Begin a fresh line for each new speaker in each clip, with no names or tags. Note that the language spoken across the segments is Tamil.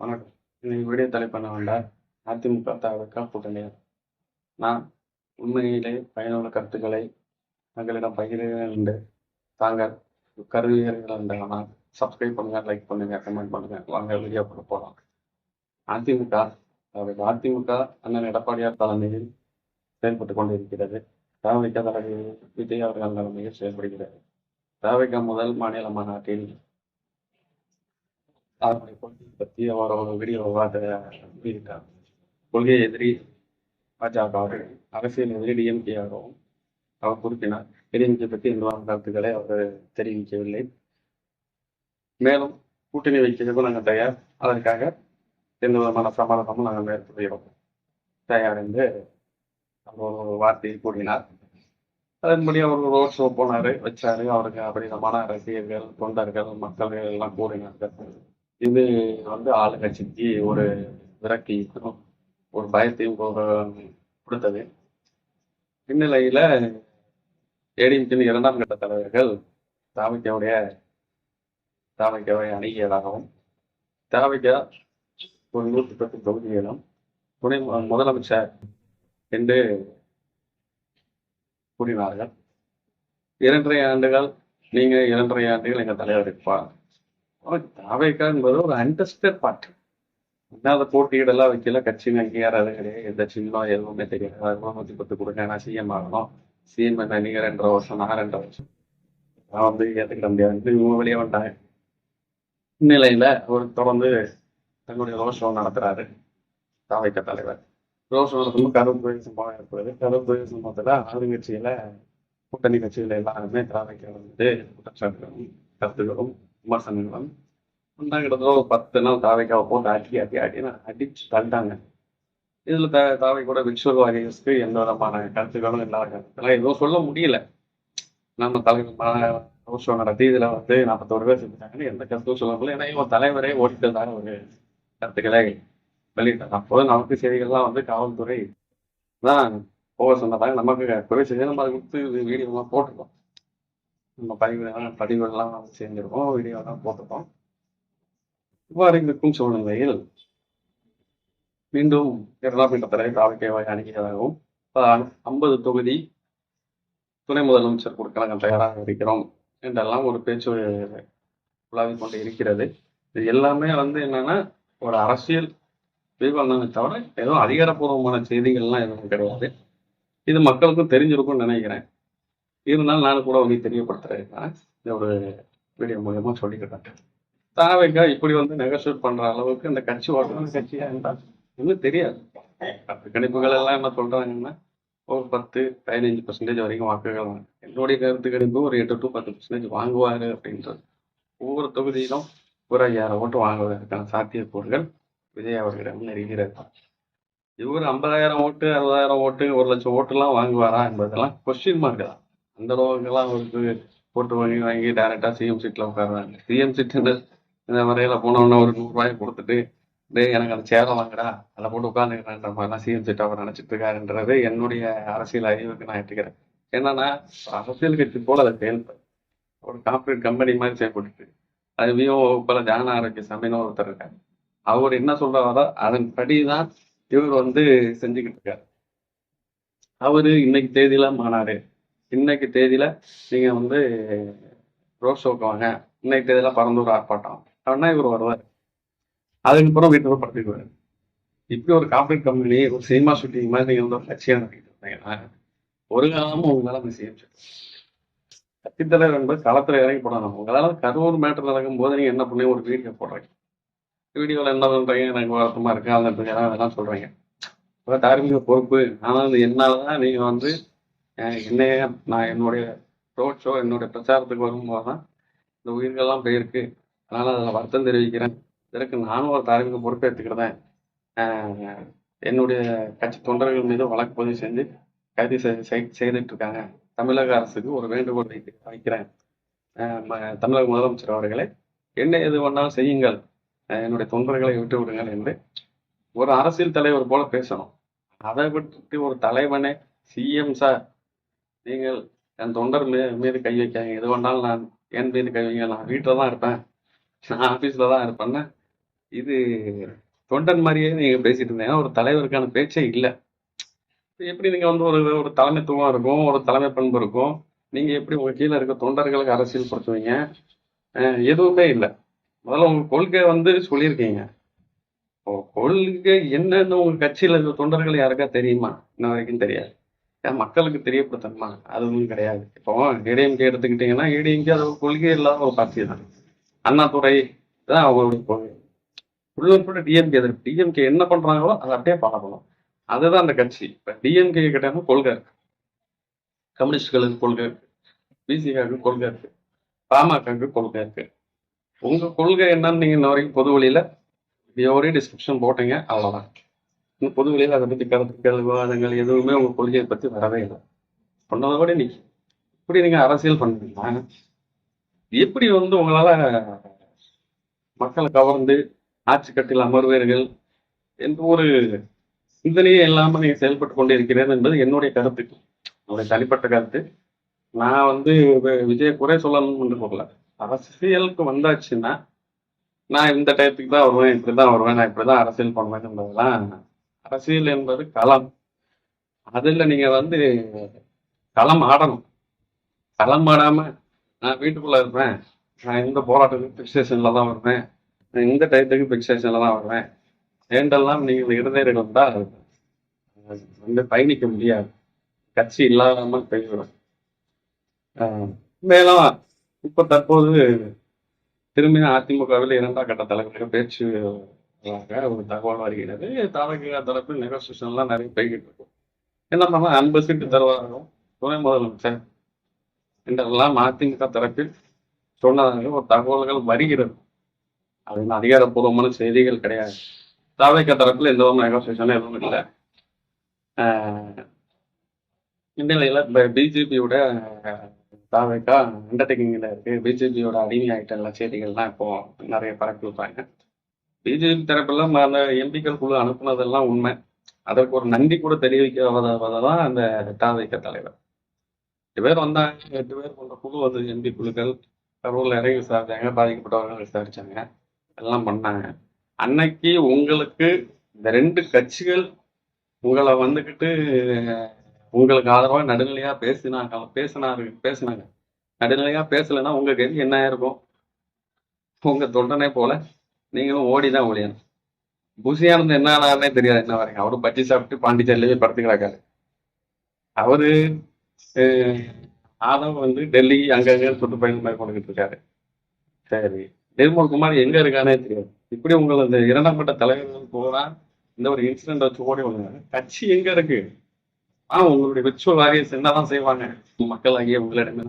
வணக்கம். இன்னைக்கு வீடியோ தலைப்பு என்ன அதிமுக தவிர்க்க கூட்டணி நான் உண்மையிலே பயனுள்ள கருத்துக்களை தங்களிடம் பகிர்கிறேன் என்று தாங்கள் கருதுகிறீர்கள் என்றால் சப்ஸ்கிரைப் பண்ணுங்க லைக் பண்ணுங்க கமெண்ட் பண்ணுங்க. வாங்க வீடியோ போகலாம் அதிமுக அதாவது அதிமுக அண்ணன் எடப்பாடியார் தலைமையில் செயல்பட்டு கொண்டிருக்கிறது. தாவிக தலைவர் விஜய் அவர்கள் தலைமையில் செயல்படுகிறது. தாவிக முதல் மாநில மாநாட்டில் அவருடைய கொள்கையை பற்றி அவரோட ஒரு வீடியோ வெளியிட்டார். கொள்கை எதிரி பாஜக அரசியல் எதிரி டிஎம்கேவாகவும் அவர் குறிப்பினார். டிஎம்கே பற்றி எந்த கருத்துக்களை அவர் தெரிவிக்கவில்லை. மேலும் கூட்டணி வைக்கிறதுக்கும் நாங்கள் தயார். அதற்காக எந்த விதமான சமாதானமும் நாங்கள் மேற்கொள்கிறோம். தயார் என்று அவர் ஒரு வார்த்தையை கூறினார். அதன்படி அவர் ரோட் ஷோ போனார் வச்சாரு. அவருக்கு அப்படிதமான ரசிகர்கள் தொண்டர்கள் மக்கள் எல்லாம் கூறினார்கள். இது வந்து ஆளுங்கட்சிக்கு ஒரு விரக்தி ஒரு பயத்தையும் கொடுத்தது. இந்நிலையில ஏடிஎம்கின் இரண்டாம் கட்ட தலைவர்கள் தாவிக்காவுடைய தாவிக்காவை அணுகியதாகவும் தாமிக்கா ஒரு நூற்றி பத்து தொகுதிகளும் துணை முதலமைச்சர் என்று கூறினார்கள். இரண்டரை ஆண்டுகள் நீங்கள் இரண்டரை ஆண்டுகள் எங்கள் தலைவர் இருப்பார். தாவேக்கா என்பது ஒரு அண்டர்ஸ்டட் பார்ட்டி இல்லாத போட்டியிடலாம் வைக்கல கட்சியின் அங்கீகாரம் அது கிடையாது எந்த சின்னம் எதுவுமே தெரியாது. அதுவும் நூத்தி பத்து கொடுங்க. நான் சிஎம் ஆகணும். சிஎம் என்ன நீங்க ரெண்டரை வருஷம் நான் ரெண்டரை வருஷம். நான் வந்து ஏத்துக்கிட முடியாது. இவங்க வெளியே வந்தாங்க. நிலையில அவர் தொடர்ந்து தன்னுடைய ரோட் ஷோ நடத்துறாரு. தாவைக்க தலைவர். ரோட் ஷோ நடத்தும்போது கருப்பு சம்பவம் ஏற்படுது கருப்பு சம்பவத்துல ஆளுங்கட்சியில கூட்டணி கட்சிகள் எல்லாருமே தாவைக்க வந்து குற்றச்சாட்டுகளும் கருத்துக்களும் விமர்சனங்களும் முன்னாடி கிட்டத்தட்ட ஒரு பத்து நாள் தாவைக்காவை போட்டு அடி அடி அடி அடிச்சு தள்ளிட்டாங்க. இதில் த தாவை கூட விக்ஷுவல் வாரியர்ஸ்க்கு எந்த விதமான கருத்துக்களும் இல்லாத இதெல்லாம் எதுவும் சொல்ல முடியல. நம்ம தலைவர் ரோட் ஷோ நடத்தி இதில் வந்து நாற்பத்தோரு பேர் செஞ்சாங்கன்னு எந்த கருத்தும் சொல்ல முடியல. ஏன்னா இவன் தலைவரே ஓடிட்டதாக ஒரு கருத்துக்களை வெளியிட்டாங்க அப்போது நமக்கு செய்திகள்லாம் வந்து காவல்துறை தான் போக சொன்னதாக நமக்கு குறை செய்தி நம்ம அதை கொடுத்து வீடியோலாம் போட்டிருக்கோம். நம்ம பதிவுலாம் பதிவுகள்லாம் செஞ்சிருக்கோம் வீடியோலாம் போட்டிருக்கோம். இவ்வாறு இருக்கும் சூழ்நிலையில் மீண்டும் இரண்டாம் கட்ட தலைவர் தாவக்கேவாய் அணுகியதாகவும் ஐம்பது தொகுதி துணை முதலமைச்சர் கொடுக்க நாங்கள் தயாராக இருக்கிறோம் என்றெல்லாம் ஒரு பேச்சு உலாவி கொண்டு இருக்கிறது. இது எல்லாமே வந்து என்னன்னா ஒரு அரசியல் விவாதமே தவிர எதுவும் அதிகாரப்பூர்வமான செய்திகள்லாம் எதுவும் கிடையாது. இது மக்களுக்கும் தெரிஞ்சிருக்கும்னு நினைக்கிறேன். இருந்தாலும் நானும் கூட உங்களுக்கு தெரியப்படுத்துறேன். இந்த ஒரு வீடியோ மூலியமா சொல்லிக்கிட்டேன். தாவைக்கா இப்படி வந்து நெகோசியேட் பண்ற அளவுக்கு இந்த கட்சி ஓட்டணும் கட்சியா இருந்தா இன்னும் தெரியாது. கணிப்புகள் எல்லாம் என்ன சொல்றாங்கன்னா ஒரு பத்து பதினஞ்சு பர்சன்டேஜ் வரைக்கும் வாக்குகள் வாங்க. என்னுடைய கருத்து கணிப்பு ஒரு எட்டு டு பத்து பர்சன்டேஜ் வாங்குவாரு அப்படின்றது. ஒவ்வொரு தொகுதியிலும் ஒரு ஐயாயிரம் ஓட்டு வாங்குவதற்கான சாத்தியக்கூறுகள் விஜய் அவர்களிடம் இருக்கிறது இவர் ஐம்பதாயிரம் ஓட்டு அறுபதாயிரம் ஓட்டு ஒரு லட்சம் ஓட்டுலாம் வாங்குவாரா என்பதெல்லாம் கொஸ்டின் மார்க் தான். அந்த அளவுக்குலாம் அவருக்கு போட்டு வாங்கி வாங்கி டேரெக்டாக சிஎம் சீட்டில் உட்காருவாங்க சிஎம் சீட்டு இந்த முறையில் போனவொன்னே ஒரு நூறு ரூபாய் கொடுத்துட்டு டே எனக்கு அந்த சேரை வாங்கடா அதில் போட்டு உட்காந்துக்கிறேன்ற மாதிரிலாம் சிஎம் சீட் அவர் நினைச்சிட்டு இருக்காருன்றது என்னுடைய அரசியல் அறிவுக்கு நான் எடுத்துக்கிறேன். என்னன்னா அரசியல் கட்சி போல அதை செயல்படும் ஒரு கார்பரேட் கம்பெனி மாதிரி செயல்பட்டு அது விஓ போல ஜன ஆரோக்கிய சபைன்னு ஒருத்தர் இருக்காரு. அவர் என்ன சொல்றாரோ அதன்படி தான் இவர் வந்து செஞ்சுக்கிட்டு இருக்காரு. அவரு இன்னைக்கு தேதியில மாநாடு. இன்னைக்கு தேதியில நீங்க வந்து ரோட் ஷோக்கு வாங்க. இன்னைக்கு தேதியில பரந்தூர் ஆர்ப்பாட்டம். அப்படின்னா இவர் வருவார். அதுக்கப்புறம் வீட்டுக்கு படுத்துக்குவார். இப்படி ஒரு கார்பரேட் கம்பெனி ஒரு சினிமா ஷூட்டிங் மாதிரி நீங்க வந்து ஒரு கட்சியா நடத்திட்டு இருந்தீங்கன்னா ஒரு காலமும் உங்களால அந்த செய்ய முடியாது. கட்சித்தலைவர் என்பது களத்துல இறங்கி போடணும். உங்களால கரூர் மேட்டர் நடக்கும் போது நீங்க என்ன பண்ணி ஒரு வீடியோ போடுறீங்க? வீடியோவில் என்ன பண்ணுறீங்க எனக்கு வருத்தமாக இருக்கு? அந்த அதெல்லாம் சொல்கிறீங்க தார்மீக பொறுப்பு. ஆனால் அது என்னால் தான் நீங்கள் வந்து என்னைய நான் என்னுடைய ரோட் ஷோ என்னுடைய பிரச்சாரத்துக்கு வரும்போது தான் இந்த உயிர்கள்லாம் போயிருக்கு. அதனால் அதில் வருத்தம் தெரிவிக்கிறேன். இதற்கு நானும் ஒரு தார்மீக பொறுப்பு என்னுடைய கட்சி தொண்டர்கள் மீது வழக்கு பதிவு செஞ்சு கைது செய்- செய்- செய்துட்டு இருக்காங்க தமிழக அரசுக்கு ஒரு வேண்டுகோள் வைக்க வைக்கிறேன். ம- தமிழக முதலமைச்சர் அவர்களே என்ன எது வேணாலும் செய்யுங்கள். என்னுடைய தொண்டர்களை விட்டு விடுங்கள் என்று ஒரு அரசியல் தலைவர் போல பேசணும். அதை விட்டுட்டு ஒரு தலைவனே சிஎம் சார் நீங்கள் என் தொண்டர் மீ மீது கை வைக்காதீங்க. எது வேணாலும் நான் என் மீது கை வைங்க. நான் வீட்டில் தான் இருப்பேன். நான் ஆஃபீஸில் தான் இருப்பேன்னு. இது தொண்டன் மாதிரியே நீங்கள் பேசிட்டு இருந்தீங்க ஒரு தலைவருக்கான பேச்சே இல்லை. எப்படி நீங்கள் வந்து ஒரு ஒரு தலைமைத்துவம் இருக்கும்? ஒரு தலைமை பண்பு இருக்கும்? நீங்கள் எப்படி உங்கள் கீழே இருக்க தொண்டர்களுக்கு அரசியல் படுத்துவீங்க? எதுவுமே இல்லை. முதல்ல உங்கள் கொள்கை வந்து சொல்லியிருக்கீங்க. கொள்கை என்னன்னு உங்கள் கட்சியில் இருக்க தொண்டர்கள் யாருக்கா தெரியுமா? இன்ன வரைக்கும் தெரியாது. மக்களுக்கு தெரியப்படுத்தணுமா? அதுவும் கிடையாது. இப்போ ஏடிஎம்கே எடுத்துக்கிட்டீங்கன்னா ஏடிஎம்கே அது ஒரு கொள்கை இல்லாத ஒரு பார்ட்டி தான். அண்ணாதுரை தான் அவங்களுடைய கொள்கை. உள்ளூர் டிஎம்கே அது டிஎம்கே என்ன பண்றாங்களோ அதை அப்படியே பழகணும் அதுதான் அந்த கட்சி. இப்ப டிஎம்கே கிட்ட கொள்கை இருக்கு. கம்யூனிஸ்டுகளுக்கு கொள்கை இருக்கு. பிசிகாவுக்கு கொள்கை இருக்கு. பாமகவுக்கு கொள்கை இருக்கு. உங்க கொள்கை என்னன்னு நீங்க இன்ன வரைக்கும் பொது வழியில ஒரே டிஸ்கிரிப்ஷன் போட்டீங்க அவ்வளோதான் இன்னும் பொது அதை பற்றி கருத்துக்கள் விவாதங்கள் எதுவுமே உங்கள் கொள்கையை பற்றி வரவே இல்லை. சொன்னதோட நீ இப்படி நீங்கள் அரசியல் பண்ணுறீங்களா எப்படி வந்து உங்களால் மக்களை கவர்ந்து ஆட்சி கட்டில் அமர்வீர்கள் என்ற ஒரு சிந்தனையே இல்லாமல் நீங்கள் செயல்பட்டு கொண்டு இருக்கிறீர்கள் என்பது என்னுடைய கருத்து. என்னுடைய தனிப்பட்ட கருத்து. நான் வந்து விஜய குறை சொல்லணும்னு போகல அரசியலுக்கு வந்தாச்சுன்னா நான் இந்த டயத்துக்கு தான் வருவேன் இப்படி தான் வருவேன் நான் இப்படி தான் அரசியல் பண்ணுவேன் என்பதெல்லாம் அரசியல் என்பது களம். அதுல நீங்க வந்து களம் ஆடணும். களம் ஆடாம நான் வீட்டுக்குள்ள இருப்பேன். நான் இந்த போராட்டத்துக்கு பிக்சேஷன்ல தான் வருவேன். நான் இந்த டயத்துக்கு பிக்சேஷன்ல தான் வருவேன். ஏண்டெல்லாம் நீங்கள் இடைநேரில் வந்தால் வந்து பயணிக்க முடியாது. கட்சி இல்லாமல் போய்விடும். மேலும் இப்போ தற்போது திரும்பி அதிமுகவில் இரண்டாம் கட்ட தலைவர்கள் பேச்சு ஒரு தகவல் வருகிறது. தவக தரப்பில் நெகோசியேஷன்லாம் நிறைய போய்கிட்டு இருக்கும் என்ன பண்ணலாம் ஐம்பது சீட்டு தருவார்கள். துணை முதலமைச்சர் என்றெல்லாம் அதிமுக தரப்பில் சொன்னதாக ஒரு தகவல்கள் வருகிறது. அது இன்னும் அதிகாரப்பூர்வமான செய்திகள் கிடையாது. தாவேக்க தரப்பில் எந்த ஒரு நெகோசியேஷனும் எதுவும் இல்லை. இந்நிலையில பிஜேபியோட தாவேக்கா அண்டர்டேக்கிங்கில் இருக்குது பிஜேபியோட அடிமை ஆகிட்ட எல்லா செய்திகள்லாம் இப்போ நிறைய பரப்பி விட்டாங்க. பிஜேபி தரப்புல அந்த எம்பிக்கள் குழு அனுப்புனதெல்லாம் உண்மை. அதற்கு ஒரு நன்றி கூட தெரிவிக்காததான் அந்த தாவேக்க தலைவர். எட்டு பேர் வந்தாங்க எட்டு பேர் கொண்ட குழு வந்து எம்பி குழுக்கள். கரூர்ல இறங்கி விசாரிச்சாங்க பாதிக்கப்பட்டவர்கள் விசாரிச்சாங்க. எல்லாம் பண்ணாங்க. அன்னைக்கு உங்களுக்கு இந்த ரெண்டு கட்சிகள் உங்களை வந்துக்கிட்டு உங்களுக்கு ஆதரவா நடுநிலையா பேசினாங்க பேசினாரு பேசினாங்க. நடுநிலையா பேசலைன்னா உங்கள் கதி என்ன இருக்கும் உங்க தொண்டனே போல. நீங்களும் ஓடி தான் ஒழியணும். புசியானது என்ன ஆனாருன்னே தெரியாது. என்ன வரைக்கும் அவரும் பஜ்ஜி சாப்பிட்டு பாண்டிச்சேரியிலேயே படுத்து கிடக்காரு. அவரு அஹ், வந்து டெல்லி அங்கங்க சுற்றுப்பயணம் மேற்கொண்டுகிட்டு இருக்காரு. சரி. நிர்மல் குமார் எங்க இருக்கானே தெரியாது. இப்படி உங்களை இந்த இரண்டாம் கட்ட தலைவர்கள் போனா இந்த ஒரு இன்சிடென்ட் வச்சு ஓடி வந்தாங்க கட்சி எங்க இருக்கு? ஆ உங்களுடைய விர்ச்சுவல் வாரியர்ஸ் என்னதான் செய்வாங்க? மக்கள் ஆகிய உங்களிடமே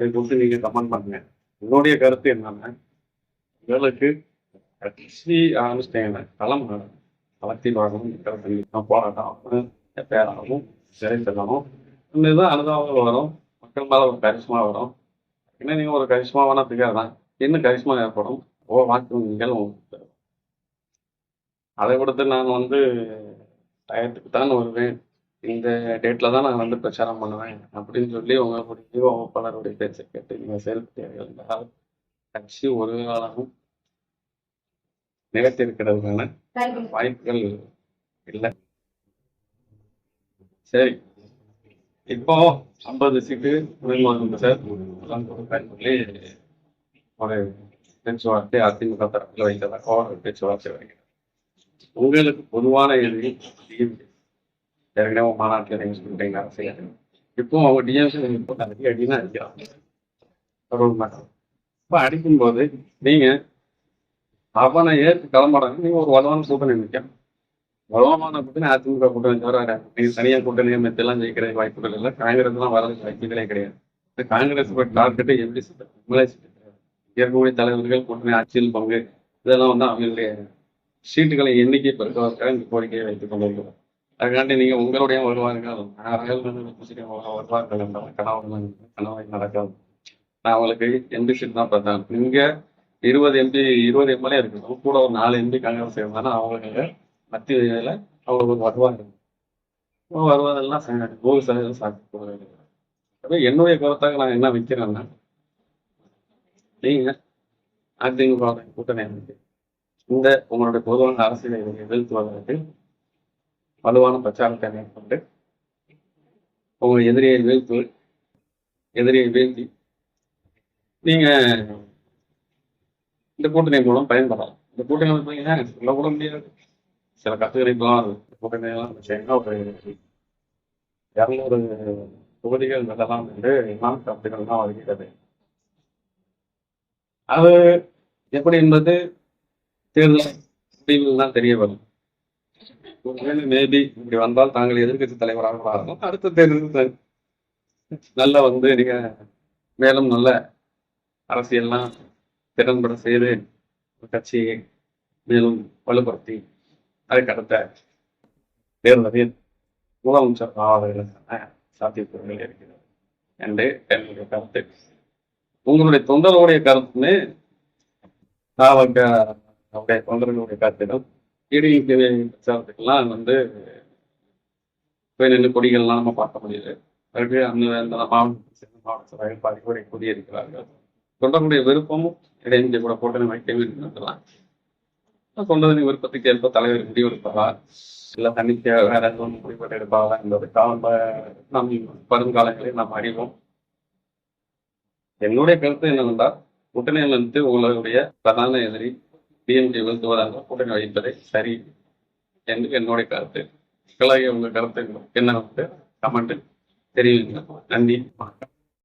இதை குறித்து நீங்க கமெண்ட் பண்ணுங்க. உங்களுடைய கருத்து என்னன்னா உங்களுக்கு கட்சி ஆரம்பிச்சிட்டேன் களம் களத்தில் வரணும் மக்கள் சந்திக்கணும் போராட்டம் பேராகவும் சிறை செல்லணும் இதுதான் அனுதாபங்கள் வரும். மக்கள் மேலே ஒரு கரிஷ்மா வரும். என்ன நீங்க ஒரு கரிசமாவான பிகர் தான். இன்னும் கரிஷ்மா ஏற்படும்? ஓ வாக்கு நீங்கள் உங்களுக்கு அதை கொடுத்து நான் வந்து டயத்துக்கு தான் வருவேன். இந்த டேட்ல தான் நான் வந்து பிரச்சாரம் பண்ணுவேன் அப்படின்னு சொல்லி உங்களுடைய பலருடைய பேச்சை கேட்டு நீங்கள் செயல்பட்டீர்கள் என்றால் கட்சி ஒரு காலமும் நிலைத்திருக்கிறதுக்கான வாய்ப்புகள் இல்லை. சரி. இப்போ ஐம்பது சீட்டு துணைமுதலமைச்சர் சார். ஒரு பேச்சுவார்த்தை அதிமுக தரப்பில் வைத்ததாக ஒரு பேச்சுவார்த்தை வருகிறது. உங்களுக்கு பொதுவான எதிரி டிஎம்கே ஏற்கனவே மாநாட்டில் நீங்க சொல்லிட்டீங்க. அரசியல் இப்போ அவங்க டிஎம்கே அடினா அடிக்கிறாங்க தொடர்பு மாட்டாங்க இப்போ அடிக்கும்போது நீங்க அவனை ஏற்று கிளம்புறாங்க நீங்க ஒரு வலுவான கூட்டணி நிற்கும் வலுவமான கூட்டணி அதிமுக கூட்டணி தவிர நீங்க தனியா கூட்டணி மெத்தெல்லாம் ஜெயிக்கிற வாய்ப்புகள் இல்லை. காங்கிரஸ் எல்லாம் வரதுக்கு வாய்ப்புகளே கிடையாது. காங்கிரஸ் டார்கெட்டு எப்படி ஏற்கனவே எம்எல்ஏ சீட்டு இருக்கக்கூடிய தலைவர்கள் கூட்டணி ஆட்சியில் பங்கு இதெல்லாம் வந்து அவங்களுடைய சீட்டுகளை எண்ணிக்கை பெருக்குவதற்காக இந்த கோரிக்கையை வைத்துக் கொண்டிருக்கிறோம். அதுக்காண்டி நீங்க உங்களுடைய வருவார்கள் வருவார்கள் என்றால் கனவுகள் கனவாய் நடக்காது. நான் அவங்களுக்கு எம்பி சீட் தான் பார்த்தேன். இங்க இருபது எம்பி இருபது எம்எல்ஏ இருக்கணும் கூட ஒரு நாலு எம்பி காங்கிரஸ் இருந்தாலும் அவங்களுக்கு மத்திய மத்தியில அவங்களுக்கு ஒரு வருவாங்க வருவதெல்லாம் ச- நூறு சதவீதம் சாப்பிட்டு போகிறது என்னுடைய கருத்தாக நான் என்ன வைக்கிறேன்னா நீங்க அதிமுக கூட்டணி அமைச்சு இந்த உங்களுடைய பொதுவான அரசியலை வீழ்த்துவதற்கு வலுவான பிரச்சாரத்தை மேற்கொண்டு உங்கள் எதிரியை வீழ்த்து எதிரியை வீழ்த்தி நீங்க இந்த கூட்டணி மூலம் பயன்படலாம். இந்த கூட்டணி பார்த்தீங்கன்னா சொல்ல கூட முடியாது. சில கட்டுக்கணிப்புலாம் இருக்கு இந்த கூட்டணியெல்லாம் வச்சீங்கன்னா ஒரு இரநூறு தொகுதிகள் வெல்லலாம் என்று இமாம் கருத்துக்கள் தான் வருகிறது. அது எப்படி என்பது தேர்தல் முடிவில் தான் தெரிய வரும். ஒருவேளை மேபி இப்படி வந்தால் தாங்கள் எதிர்க்கட்சி தலைவராக அடுத்த தேர்தல் நல்ல வந்து நீங்க மேலும் நல்ல அரசியல்லாம் திறன்பட செய்து கட்சியை மேலும் வலுப்படுத்தி கடத்த தேர்தலில் முதலமைச்சர் ஆவதற்கான சாத்தியக்கூறுகள் இருக்கிறது. என்று என்னுடைய கருத்து. உங்களுடைய தொண்டர்களுடைய கருத்துன்னு அவங்க அவருடைய தொண்டர்களுடைய கருத்திடம் இடிக்கு பிரச்சாரத்துக்கெல்லாம் வந்து போய் நின்று கொடிகள்லாம் நம்ம பார்க்க முடியுது. அதுக்கு அந்த மாவட்ட சேர்ந்த மாவட்ட சபைகள் பாதிப்படை கூடியிருக்கிறார்கள் தொண்டர்களுடைய விருப்பமும் இடைஞ்சி கூட கூட்டணி வைக்கவே இருக்கலாம் தொண்டர்களின் விருப்பத்துக்கு ஏற்ப தலைவர் முடிவெடுப்பாரா இல்ல தன்னிச்சையா வேற எதுவும் முடிவு எடுப்பாரா என்பது காலம் நம் வருங்காலங்களில் நாம் அறிவோம். என்னுடைய கருத்து என்னவென்றால் கூட்டணியில் வந்து உங்களுடைய பிரதான எதிரி டிஎம்கே வீழ்த்துவதாக கூட்டணி வைப்பதை சரி என்று என்னுடைய கருத்து. மக்களாகிய உங்க கருத்து என்ன வந்து கமெண்ட் தெரிவிங்க நன்றி வணக்கம்.